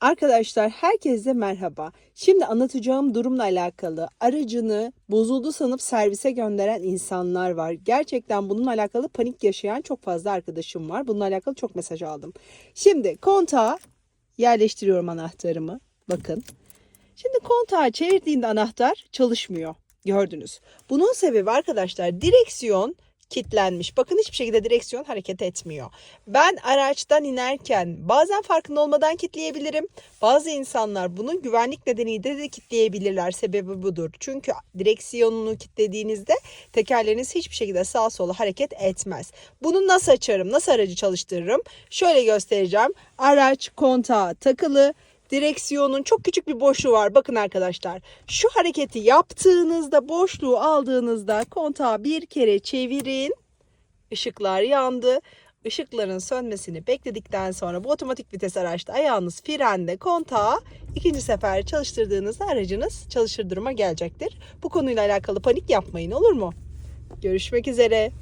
Arkadaşlar herkese merhaba. Şimdi anlatacağım durumla alakalı aracını bozuldu sanıp servise gönderen insanlar var. Gerçekten bununla alakalı panik yaşayan çok fazla arkadaşım var. Bununla alakalı çok mesaj aldım. Şimdi kontağa yerleştiriyorum anahtarımı. Bakın. Şimdi kontağı çevirdiğinde anahtar çalışmıyor. Gördünüz. Bunun sebebi arkadaşlar direksiyon kilitlenmiş. Bakın hiçbir şekilde direksiyon hareket etmiyor. Ben araçtan inerken bazen farkında olmadan kilitleyebilirim. Bazı insanlar bunun güvenlik nedeniyle de kilitleyebilirler. Sebebi budur. Çünkü direksiyonunu kilitlediğinizde tekerleriniz hiçbir şekilde sağa sola hareket etmez. Bunu nasıl açarım? Nasıl aracı çalıştırırım? Şöyle göstereceğim. Araç kontağa takılı. Direksiyonun çok küçük bir boşluğu var. Bakın arkadaşlar. Şu hareketi yaptığınızda boşluğu aldığınızda kontağı bir kere çevirin. Işıklar yandı. Işıkların sönmesini bekledikten sonra bu otomatik vites araçta ayağınız frende kontağı ikinci sefer çalıştırdığınızda aracınız çalışır duruma gelecektir. Bu konuyla alakalı panik yapmayın olur mu? Görüşmek üzere.